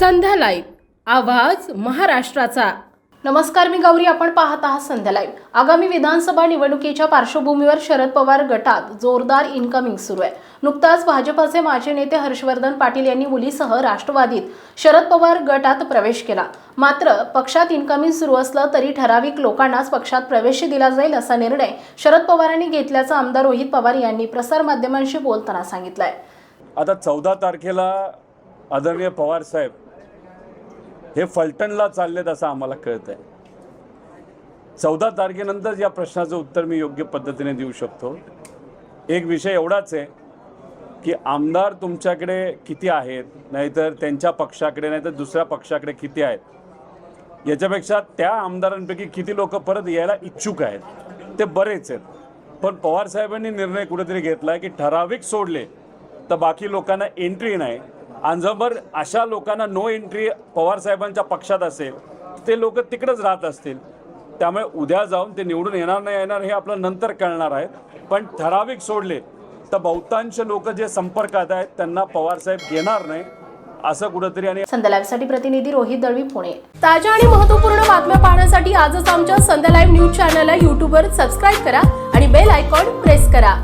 संध्या live आवाज महाराष्ट्राचा. नमस्कार मी गौरी. आपण पाहत आहात संध्या लाईव्ह. आगामी विधानसभा निवडणुकीच्या पार्श्वभूमीवर शरद पवार गटात जोरदार इन्कमिंग सुरू आहे. नुकताच भाजपाचे माजी नेते हर्षवर्धन पाटील यांनी मुलीसह राष्ट्रवादीत शरद पवार गटात प्रवेश केला. मात्र पक्षात इन्कमिंग सुरू असलं तरी ठराविक लोकांनाच पक्षात प्रवेश दिला जाईल असा निर्णय शरद पवारांनी घेतल्याचं आमदार रोहित पवार यांनी प्रसारमाध्यमांशी बोलताना सांगितलंय. आता चौदा तारखेला आदरणीय पवार साहेब हे फलटणला चाललेत असं आम्हाला कळत आहे चौदा तारखेनंतर या प्रश्नाचं उत्तर मी योग्य पद्धतीने देऊ शकतो. एक विषय एवढाच आहे की आमदार तुमच्याकडे किती आहेत नाहीतर त्यांच्या पक्षाकडे नाहीतर दुसऱ्या पक्षाकडे किती आहेत? याच्यापेक्षा त्या आमदारांपैकी किती लोक परत यायला इच्छुक आहेत? ते बरेच आहेत. पण पवार साहेबांनी निर्णय कुठेतरी घेतला आहे की ठराविक सोडले तर बाकी लोकांना एंट्री नाही. आणि जर अशा लोकांना नो एंट्री पवार साहेबांच्या पक्षात असेल ते लोक तिकडेच राहत असतील. त्यामुळे उद्या जाऊन ते निवडून येणार नाही येणार हे आपलं नंतर कळणार आहे. पण ठराविक सोडले तर बहुतांश लोक जे संपर्कात आहेत त्यांना पवार साहेब घेणार नाही असं कुठंतरी आणि संध्या प्रतिनिधी रोहित दळवी पुणे. ताज्या आणि महत्त्वपूर्ण बातम्या पाहण्यासाठी आजच आमच्या संध्या लाईव्ह न्यूज चॅनलला यूट्यूबवर सबस्क्राईब करा आणि बेल आयकॉन प्रेस करा.